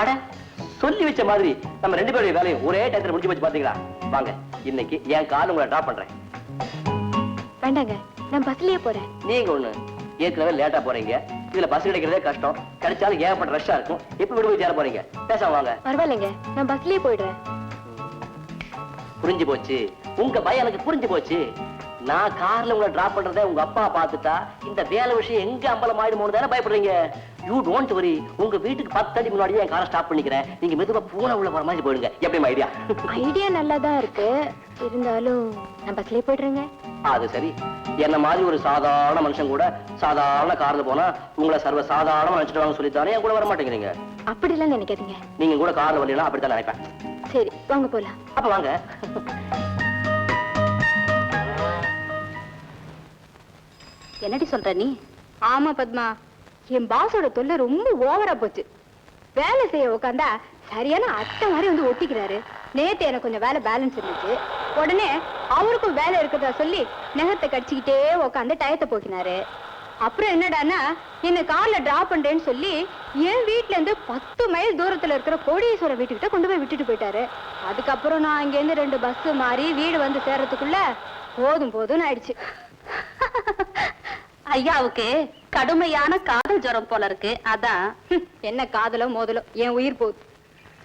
அட சொல்லி வச்ச மாதிரி நம்ம ரெண்டு பேருடைய வேலையும் ஒரே டயத்துல முடிஞ்சு போச்சு பாத்தீங்களா? வாங்க இன்னைக்கு என் கார் உங்களை டிராப் பண்றேன். வேண்டாங்க நான் பஸ்லயே போறேன். நீங்க ஒண்ணு ஏற்கனவே லேட்டா போறீங்க. இதுல பஸ் கிடைக்கிறதே கஷ்டம். கிடைச்சாலும் ஏகப்பட்ட ரஷ்ஷா இருக்கும்? எப்ப விடு போய் சேர போறீங்க? பேசாம வாங்க. பரவாயில்லைங்க நான் பஸ்லயே போயிடுறேன். புரிஞ்சு போச்சு. உங்க பயம் எனக்கு புரிஞ்சு போச்சு. நான் கார்ல உங்களை டிராப் பண்றதை உங்க அப்பா பார்த்துட்டா இந்த வேலை விஷயம் எங்க அம்பலம் ஆயிடுமோன்னு தானே பயப்படுறீங்க. யூ டோன்ட் வரி உங்க வீட்டுக்கு பத்து அடி முன்னாடியே என் காரை ஸ்டாப் பண்ணிக்கிறேன். நீங்க மெதுவா பூனை உள்ள வர மாதிரி போயிடுங்க. எப்படி ஐடியா ஐடியா நல்லா தான் இருக்கு. இருந்தாலும் நான் பஸ்லயே போயிடுறேங்க. அது சரி. என்ன மாதிரி ஒரு சாதாரண மனுஷன் கூட சாதாரண கார்ல போனா உங்களை சர்வ சாதாரண நினைச்சிட்டு சொல்லித்தானே என் கூட வர மாட்டேங்கிறீங்க. அப்படிலாம் நினைக்காதீங்க. நீங்க கூட கார்ல வரலாம் அப்படித்தான் நினைப்பேன். சரி வாங்க போலாம். அப்ப வாங்க. என்னடி சொல்ற நீ? ஆமா பத்மா. என் பாஸோட தொல்லை ரொம்ப ஓவரா போச்சு. வேலை செய்ய உட்காந்தா சரியான அட்டை மாதிரி வந்து ஒட்டிக்கிறாரு. நேத்து எனக்கு கொஞ்சம் வேலை பேலன்ஸ் இருந்துச்சு. உடனே அவருக்கும் வேலை இருக்கிறதா சொல்லி நெகத்தை கடிச்சுக்கிட்டே உட்காந்து டயத்தை போக்கினாரு. அப்புறம் என்னடான்னா என்ன கார்ல டிராப் பண்றேன்னு சொல்லி என் வீட்ல இருந்து பத்து மைல் தூரத்துல இருக்கிற கோடீஸ்வரர் வீட்டுக்கிட்ட கொண்டு போய் விட்டுட்டு போயிட்டாரு. அதுக்கப்புறம் நான் இங்க இருந்து ரெண்டு பஸ் மாறி வீடு வந்து சேர்றதுக்குள்ள போதும் போதும்னு ஆயிடுச்சு. ஐயாவுக்கு கடுமையான காதல் ஜுரம் போல இருக்கு அதான் என்ன காதலோ மோதலோ என் உயிர் போகுது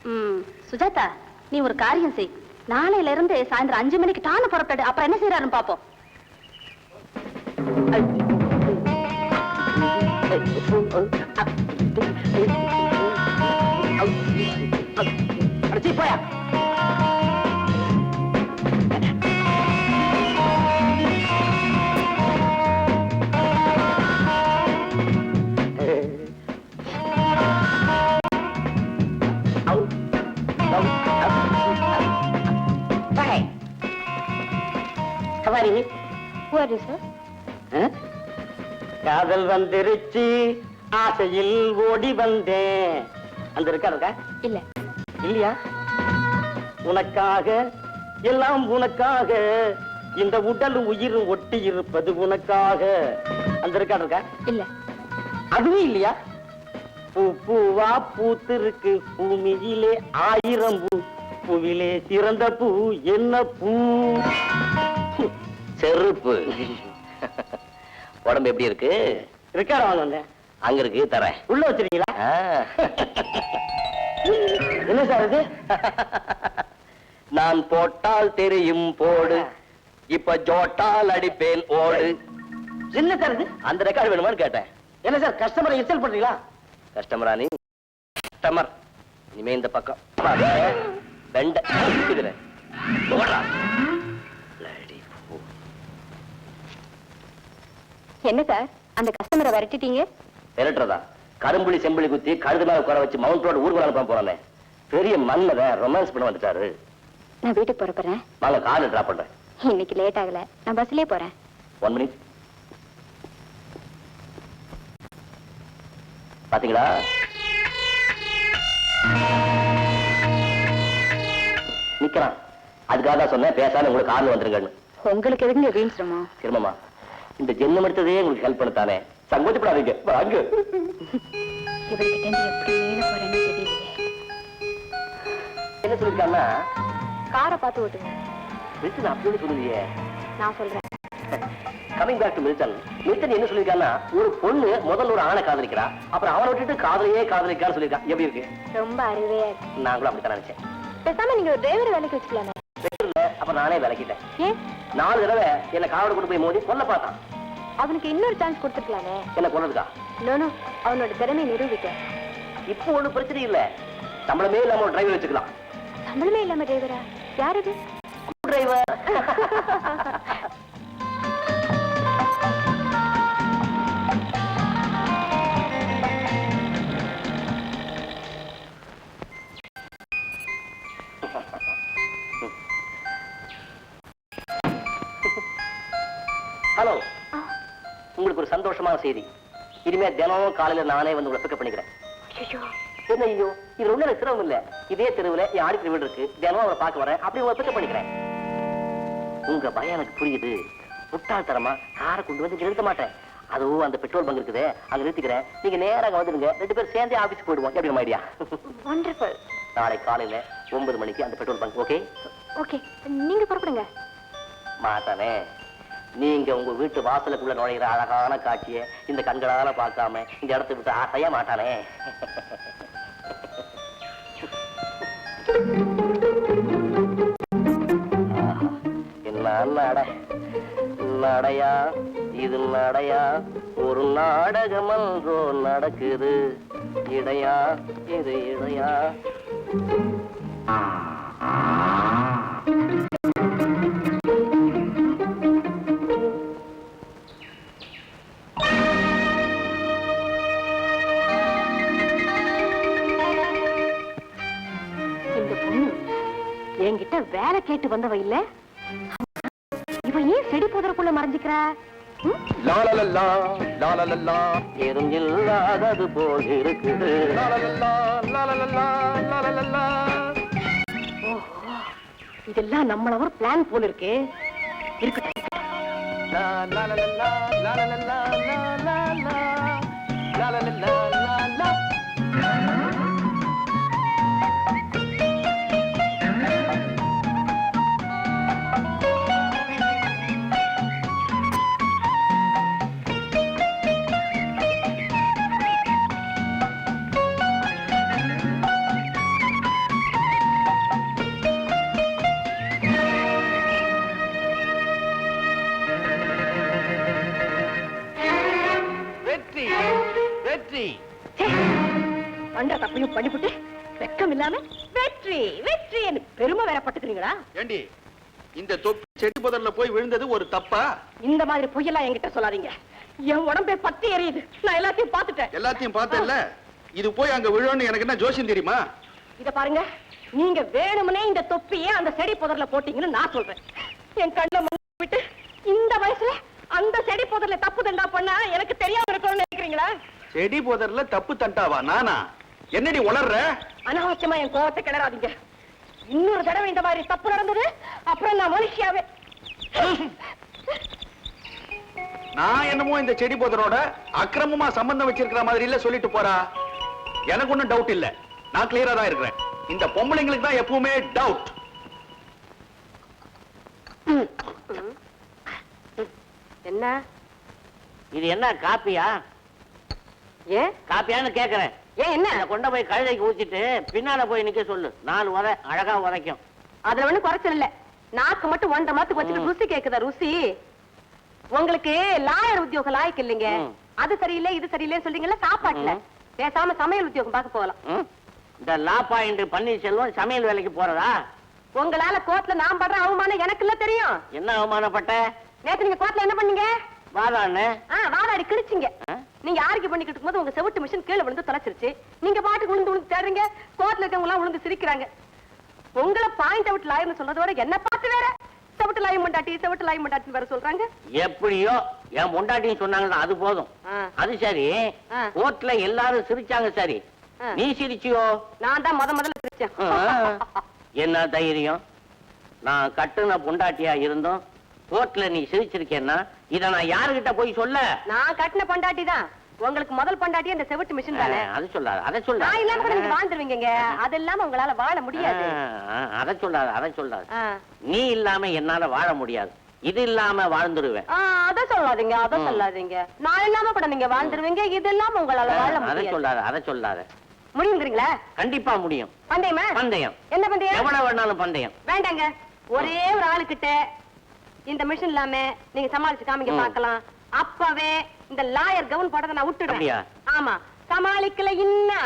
ம், சுஜாதா நீ ஒரு காரியம் செய் நாளையில இருந்து சாயந்தரம் அஞ்சு மணிக்கு டானு புறப்பட்டு அப்புறம் என்ன செய்யறாருன்னு பாப்போம் அடிச்சி சவாரி? காதல் வந்துருச்சு ஆசையில் ஓடி வந்தேன். அந்த இருக்கா இருக்கா இல்ல. இல்லையா? உனக்காக எல்லாம் உனக்காக இந்த உடல் உயிரும் ஒட்டி இருப்பது உனக்காக. அந்த இருக்கா இருக்கா இல்ல. அதுவும் இல்லையா? பூ பூவா பூத்திருக்கு பூமியிலே ஆயிரம் பூ. பூவிலே சிறந்த பூ என்ன பூ? செருப்பு. உடம்பு எப்படி இருக்கு? இருக்கார வாங்க அங்க இருக்கு தரேன். உள்ள வச்சிருக்கீங்களா? என்ன சார் இது? நான் போட்டால் தெரியும் போடு. இப்ப ஜோட்டால் அடிப்பேன் ஓடு. என்ன சார் இது? அந்த ரெக்கார்டு வேணுமான்னு கேட்டேன். என்ன சார் கஸ்டமரை இன்சல்ட் பண்றீங்களா? கஸ்டமரா நீ? கஸ்டமர் இனிமே இந்த பக்கம். வெண்டை என்ன சார்? அந்த கஸ்டமரை விரட்டிட்டீங்க? விரட்டுறதா? கரும்புலி செம்புலி குத்தி கழுது மேல குறை வச்சு மவுண்ட் ரோடு ஊர்வலம் அனுப்ப போறானே பெரிய மன்மதன் ரொமான்ஸ் பண்ண வந்துட்டாரு. நான் வீட்டுக்கு புறப்படுறேன். வாங்க கார்ல டிராப் பண்றேன். இன்னைக்கு லேட் ஆகல. நான் பஸ்லயே போறேன். ஒன் மினிட் பாத்தீங்களா? நிக்கிறான். அதுக்காக தான் சொன்னேன் பேசாம உங்களுக்கு கார்ல வந்துருங்கன்னு. உங்களுக்கு எதுங்க வீண் சிரமம்? சிரமமா? இந்த ஜென்மம் எடுத்ததே உங்களுக்கு ஹெல்ப் பண்ணத்தானே? சங்கோச்சப்படாதீங்க வாங்க என்ன சொல்லிருக்காங்கன்னா காரை பார்த்து ஓட்டுங்க. மில்டன் அப்படின்னு சொல்லுவியே நான் சொல்றேன். Coming back to Milton Milton என்ன சொல்லிருக்கான்னா ஒரு பொண்ணு முதல்ல ஒரு ஆணை காதலிக்கிறா அப்புறம் அவனை விட்டுட்டு காதலையே காதலிக்கான்னு சொல்லியிருக்கான் எப்படி இருக்கு? ரொம்ப அருமையா இருக்கு. நான் கூட அப்படித்தான் நினைச்சேன். பேசாம நீங்க ஒரு டிரைவர் வேலைக்கு வச்சுக்கலாமே. அப்புறம் நானே விளக்கிட்டேன் நாலு தடவை என்ன காவட கொண்டு போய் மோதி கொல்ல பார்த்தான். அவனுக்கு இன்னொரு சான்ஸ் கொடுத்துருக்கலாமே. என்ன கொன்னதுக்கா நோனோ அவனோட திறமையை நிரூபிக்க. இப்போ ஒண்ணும் பிரச்சனை இல்ல. சம்பளமே இல்லாம ஒரு டிரைவர் வச்சுக்கலாம். சம்பளமே இல்லாம டிரைவரா யார் இது டிரைவர் சந்தோஷமான செய்தி. இனிமே தினமும் காலையில நானே வந்து உங்களை பிக்கப் பண்ணிக்கிறேன். என்ன ஐயோ? இது ஒண்ணு எனக்கு சிரமம் இல்ல. இதே தெருவுல என் ஆடிட்டர் வீடு இருக்கு. தினமும் அவரை பார்க்க வரேன். அப்படி உங்களை பிக்கப் பண்ணிக்கிறேன். உங்க பயம் எனக்கு புரியுது. முட்டாள்தனமா காரை கொண்டு வந்து நிறுத்த மாட்டேன். அதுவும் அந்த பெட்ரோல் பங்க் இருக்குதே. அங்க நிறுத்திக்கிறேன். நீங்க நேரா அங்க வந்துடுங்க. ரெண்டு பேரும் சேர்ந்தே ஆபீஸ் போயிடுவோம். எப்படி ஐடியா? வண்டர்ஃபுல் நாளை காலையில ஒன்பது மணிக்கு அந்த பெட்ரோல் பங்க் ஓகே ஓகே நீங்க புறப்படுங்க. மாட்டானே நீங்க உங்க வீட்டு வாசலுக்குள்ள நுழைகிற அழகான காட்சியை இந்த கண்களால பார்க்காம இந்த இடத்த விட்டு ஆசைய மாட்டானே? ஆஹா, நடையா? இது நடையா? ஒரு நாடகம் அன்றோ நடக்குது. இடையா? இது இடையா? என்கிட்ட வேலை கேட்டு வந்தவ இல்ல இவ ஏன் செடி புதருக்குள்ள மறைஞ்சிக்கிறா ம்? லாலலல்லா, லாலலல்லா, ஏதும் இல்லாதது போல் இருக்குது இதெல்லாம் நம்மள ஒரு பிளான் போல இருக்கே இருக்கட்டும் லா, லாலலல்லா, லாலலல்லா, லா, லா, பண்ணிவிட்டு வெக்கம் இல்லாம வெற்றி வெற்றி பெருமை வேற பட்டுக்கிறீங்களா? ஏண்டி இந்த தொப்பி செடி புதர்ல போய் விழுந்தது ஒரு தப்பா? இந்த மாதிரி பொய்யெல்லாம் என்கிட்ட சொல்லாதீங்க. என் உடம்பே பத்தி எரியுது. நான் எல்லாத்தையும் பார்த்துட்டேன். எல்லாத்தையும் பார்த்தேல்ல இது போய் அங்க விழுன்னு எனக்கு என்ன ஜோசியம் தெரியுமா? இத பாருங்க. நீங்க வேணும்னே இந்த தொப்பியே அந்த செடி புதர்ல போட்டீங்கன்னு நான் சொல்றேன். என் மண்ணை விட்டு இந்த வயசுல அந்த செடி புதர்ல தப்பு தண்டா பண்ணா எனக்கு தெரியாம இருக்கணும்னு நினைக்கிறீங்களா? செடி புதர்ல தப்பு தண்டாவா? நானா? என்னடி உளர்ற அனாவசியமா என் கோவத்தை கிளறாதீங்க. இன்னொரு தடவை இந்த மாதிரி தப்பு நடந்தது அப்புறம் நான் மனுஷியாவே நான் என்னமோ இந்த செடி புதரோட அக்கிரமமா சம்பந்தம் வச்சிருக்கிற மாதிரி இல்ல சொல்லிட்டு போறா. எனக்கு ஒண்ணும் டவுட் இல்ல. நான் கிளியரா தான் இருக்கிறேன். இந்த பொம்பளைங்களுக்கு தான் எப்பவுமே டவுட் என்ன? இது என்ன காப்பியா? ஏன்? காப்பியான்னு கேக்குறேன். ஏன் என்ன? கொண்டு போய் கழுதைக்கு ஊத்திட்டு பின்னால போய் நிக்க சொல்லு. நாலு உத அழகா உதைக்கும். அதுல ஒண்ணும் குறைச்சல் இல்ல. நாக்கு மட்டும் ஒன்றரை மாத்துக்கு வச்சுட்டு. ருசி கேக்குதா ருசி? உங்களுக்கு லாயர் உத்தியோகம் லாய்க்கு இல்லைங்க. அது சரியில்லை இது சரியில்லைன்னு சொல்றீங்கல்ல சாப்பாட்டுல. பேசாம சமையல் உத்தியோகம் பார்க்க போகலாம்? இந்த லா பாயிண்ட் பன்னீர்செல்வம் சமையல் வேலைக்கு போறதா? உங்களால கோர்ட்ல நான் படுற அவமானம் எனக்கு இல்ல தெரியும். என்ன அவமானப்பட்ட? நேத்து நீங்க கோர்ட்ல என்ன பண்ணீங்க? வாதான்னு வாதாடி கிழிச்சிங்க? நீங்க ஆர்கியூ பண்ணிக்கிட்டு இருக்கும்போது உங்க செவுட்டு மிஷின் கீழே விழுந்து தொலைச்சிருச்சு. நீங்க பாட்டுக்கு விழுந்து விழுந்து தேடுறீங்க. கோர்ட்ல இருக்கவங்க எல்லாம் விழுந்து சிரிக்கிறாங்க. உங்களை பாயிண்ட் அவுட் லாயர்னு சொல்றத விட என்ன பார்த்து வேற? செவட்டு லாயம் மண்டாட்டி செவட்டு லாயம் மண்டாட்டி வேற சொல்றாங்க. எப்படியோ என் பொண்டாட்டின்னு சொன்னாங்கன்னா அது போதும். அது சரி. கோர்ட்ல எல்லாரும் சிரிச்சாங்க சரி. நீ சிரிச்சியோ? நான் தான் முத முதல்ல சிரிச்சேன். என்ன தைரியம்? நான் கட்டுன பொண்டாட்டியா இருந்தோம் கோர்ட்ல நீ சிரிச்சிருக்கேன்னா இத நான் யாருகிட்ட போய் சொல்ல? நான் கட்டின பொண்டாட்டி தான் உங்களுக்கு முதல் பொண்டாட்டி அந்த செவட்டு மிஷின் தானே? அது சொல்லாத அதை நான் இல்லாம கூட நீங்க சொல்லாத வாழ்ந்துருவீங்க அது இல்லாம உங்களால வாழ முடியாது. அதை சொல்லாத அதை சொல்லாத. நீ இல்லாம என்னால வாழ முடியாது. இது இல்லாம வாழ்ந்துருவேன். அத சொல்லாதீங்க அத. சொல்லாதீங்க. நான் இல்லாம கூட நீங்க வாழ்ந்துருவீங்க இது இல்லாம உங்களால வாழ அதை முடியாது. சொல்லாத அதை சொல்லாத. முடியுங்கிறீங்களா? கண்டிப்பா முடியும். பந்தயமா? பந்தயம். என்ன பந்தயம்? எவ்வளவு வேணாலும் பந்தயம். வேண்டாங்க. ஒரே ஒரு ஆளுகிட்ட இந்த மிஷின் இல்லாம நீங்க சமாளிச்சு காமிங்க ம். பார்க்கலாம். அப்பவே இந்த லாயர் கவுன் போட்டதை நான்? விட்டுடுறேன். ஆமா. சமாளிக்கல இன்னா?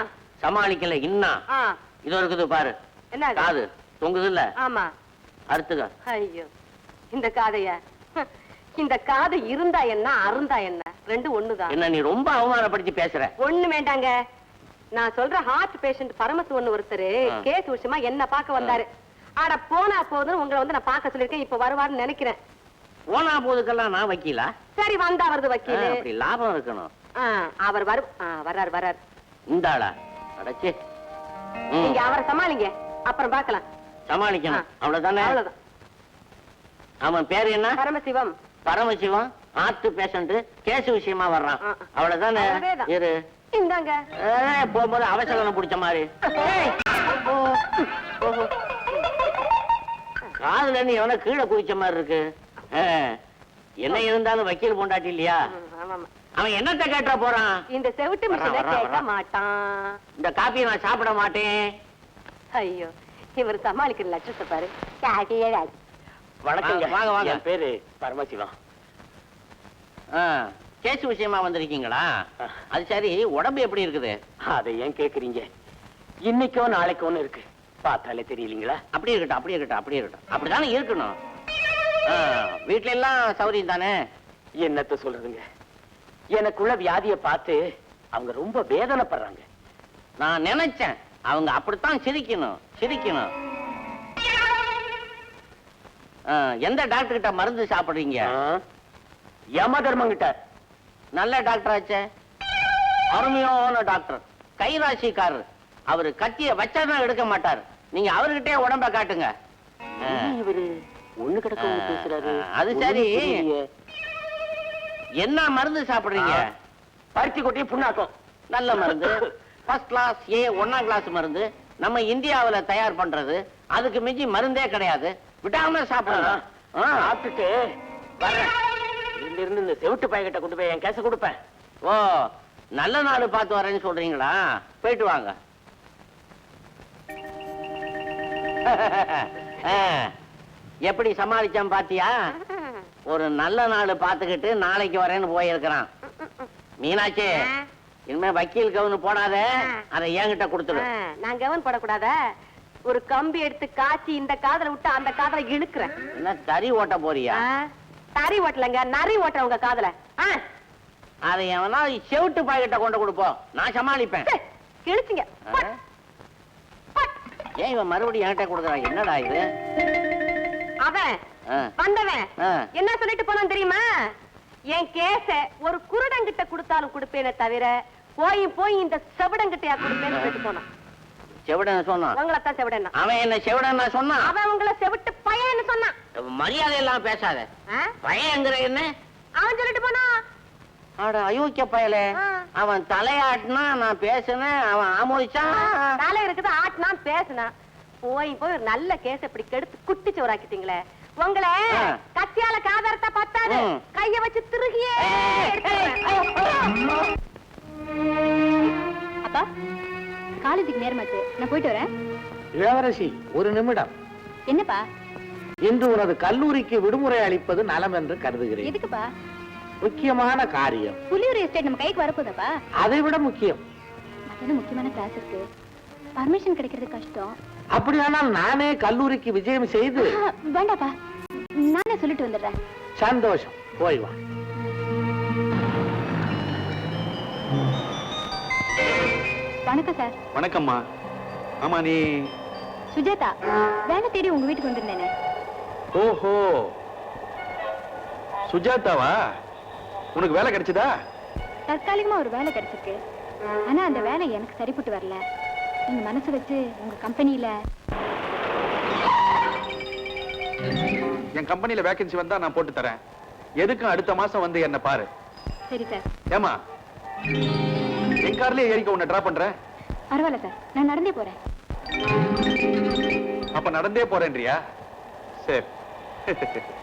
சமாளிக்கல இன்னா? இது இருக்குது பாரு. என்ன? காது. தொங்குது இல்ல ஆமா. அறுத்துக்க. ஐயோ. இந்த காதைய. இந்த காது இருந்தா என்ன அருந்தா என்ன? ரெண்டு ஒண்ணுதான். என்ன நீ ரொம்ப அவமானப்படுத்தி பேசுற? ஒண்ணு வேண்டாங்க. நான் சொல்ற ஹார்ட் பேஷண்ட் பரமசிவன் ஒருத்தர். கேஸ் விஷயமா என்ன பார்க்க வந்தாரு. ஆட போனா போதும் உங்களை வந்து நான் பார்க்க சொல்லிருக்கேன் இப்ப வருவாருன்னு நினைக்கிறேன். போனா போதுக்கெல்லாம் நான் வக்கீலா? சரி வந்தா வருது வக்கீலு. அப்படி லாபம் இருக்கணும். அவர் வரு வர்றாரு வர்றாரு. இந்த ஆளா அடைச்சு நீங்க அவரை சமாளிங்க. அப்புறம் பார்க்கலாம். சமாளிக்கணும். அவ்வளவுதானே? அவ்வளவுதான். அவன் பேரு என்ன? Paramasivam. Paramasivam heart patient case விஷயமா வர்றான். அவ்வளவுதானே. இரு. இந்தாங்க. போகும்போது அவசரம் பிடிச்ச மாதிரி. காதுல இருந்து எவனோ கீழே குதிச்ச மாதிரி இருக்கு. என்ன இருந்தாலும் வக்கீல் பொண்டாட்டி இல்லையா. அவன் என்னத்த கேட்ட போறான்? இந்த செவிட்டு கேட்க. மாட்டான். இந்த காப்பியை நான் சாப்பிட மாட்டேன். ஐயோ இவர் சமாளிக்கிற லட்சத்தை பாரு. வணக்கங்க. வாங்க வாங்க. பேரு பரமசிவம். ஆ, கேஸ் விஷயமா வந்திருக்கீங்களா? அது சரி உடம்பு எப்படி இருக்குது? அதை ஏன் கேக்குறீங்க? இன்னைக்கோ நாளைக்கோன்னு இருக்கு. பார்த்தாலே தெரியலீங்களா? அப்படி இருக்கட்டும் அப்படி இருக்கட்டும் அப்படி இருக்கட்டும். அப்படிதானே இருக்கணும். ஆ, வீட்ல எல்லாம் சௌரியம் தானே? என்னத்த சொல்றதுங்க? எனக்குள்ள வியாதியை பார்த்து அவங்க ரொம்ப வேதனைப்படுறாங்க. நான் நினைச்சேன் அவங்க அப்படித்தான் சிரிக்கணும் சிரிக்கணும். எந்த டாக்டர் கிட்ட மருந்து சாப்பிடுறீங்க? யம தர்மங்கிட்ட நல்ல டாக்டர் ஆச்சே. அருமையான டாக்டர் கைராசிக்காரர். அவரு கத்திய வச்சா எடுக்க மாட்டார். நீங்க அவர்கிட்டயே உடம்ப காட்டுங்க. இவரு ஒண்ணு கிடக்க பேசுறாரு. அது சரி. என்ன மருந்து சாப்பிடுறீங்க. பருத்தி கொட்டி புண்ணாக்கம். நல்ல மருந்து. ஃபர்ஸ்ட் கிளாஸ் ஏ ஒன்னாம் கிளாஸ் மருந்து. நம்ம இந்தியாவுல தயார் பண்றது. அதுக்கு மிஞ்சி மருந்தே கிடையாது. விடாம சாப்பிடுங்க. ஆ. சாப்பிட்டுட்டு வர்றேன் இருந்து இருந்து இந்த செவிட்டு பையன்கிட்ட கொண்டு போய் என் கேச கொடுப்பேன். ஓ நல்ல நாள் பார்த்து வரேன்னு சொல்றீங்களா? போயிட்டு வாங்க. ஆ, எப்படி சமாளிச்சான் பாத்தியா? ஒரு நல்ல நாள் பார்த்துக்கிட்டு நாளைக்கு வரேன்னு போயிருக்கிறான். மீனாட்சி இனிமே வக்கீல் கவுனு போடாத அதை என்கிட்ட கொடுத்துடு. நான் கவனம் படக்கூடாத. ஒரு கம்பி எடுத்து காய்ச்சி இந்த காதுல விட்டு அந்த காதுல இழுக்கிறேன். என்ன தறி ஓட்ட போறியா? தறி ஓட்டலங்க நரி ஓட்டுறேன் உங்க காதுல. அதை எவனா செவிட்டு பாய்கிட்ட கொண்டு கொடுப்போம் நான் சமாளிப்பேன். கிழிச்சிங்க? ஏன் இவன் மறுபடியும் என்கிட்ட கொடுக்குறான்? என்னடா இது? அவன். வந்தவன். என்ன சொல்லிட்டு போனான் தெரியுமா? என் கேச ஒரு குருடங்கிட்ட கொடுத்தாலும் கொடுப்பேனே தவிர போய் போய் இந்த செவிடங்கிட்டயா கொடுப்பேன்னு சொல்லிட்டு போனான். செவிடன் சொன்னான் உங்களைத்தான் செவிடன் அவன் என்ன செவிடன் சொன்னான் அவன் உங்களை செவிட்டு பையன்னு சொன்னான். மரியாதை எல்லாம் பேசாத. என்ன? அவன் சொல்லிட்டு போனான். அட அயோக்கிய பயலே. அவன் தலையாட்டினா நான் பேசினேன் அவன் ஆமோதிச்சான். தலை இருக்குது ஆட்டினா பேசுனா போய் போய் ஒரு நல்ல கேஸ் இப்படி கெடுத்து குட்டி சோறாக்கிட்டீங்களே. உங்களை. கத்தியால காதரத்த பத்தாது. ம். கைய வச்சு திருகியே. அப்பா காலேஜுக்கு நேரமாச்சு. நான் போயிட்டு வரேன். இளவரசி ஒரு நிமிடம். என்னப்பா? இன்று உனது கல்லூரிக்கு விடுமுறை அளிப்பது நலம் என்று கருதுகிறேன். எதுக்குப்பா? முக்கியமான காரியம். புலியூர் எஸ்டேட் நம்ம கைக்கு வரப்போதாப்பா அதை விட முக்கியம். மத்தியானம் முக்கியமான கிளாஸ் இருக்கு. பர்மிஷன் கிடைக்கிறது கஷ்டம். அப்படியானால் நானே கல்லூரிக்கு விஜயம் செய்து வேண்டாப்பா நானே சொல்லிட்டு வந்துடுறேன். சந்தோஷம். போய் வா. வணக்கம் சார். வணக்கம்மா. ஆமா நீ சுஜாதா வேலை தேடி உங்க வீட்டுக்கு வந்திருந்தேனே. ஓஹோ. சுஜாதாவா? உனக்கு வேலை கிடைச்சதா? தற்காலிகமா ஒரு வேலை கிடைச்சிருக்கு. ஆனா அந்த வேலை எனக்கு சரிப்பட்டு வரல. நீங்க மனசு வச்சு உங்க கம்பெனியில என் கம்பெனில வேகன்சி வந்தா நான் போட்டு தரேன். எதுக்கும் அடுத்த மாசம் வந்து என்ன பாரு. சரி சார். ஏமா என் கார்லயே ஏறிக்க உன்னை டிரா பண்றேன்? பரவாயில்ல சார். நான் நடந்தே போறேன். அப்ப நடந்தே போறேன்றியா? சரி.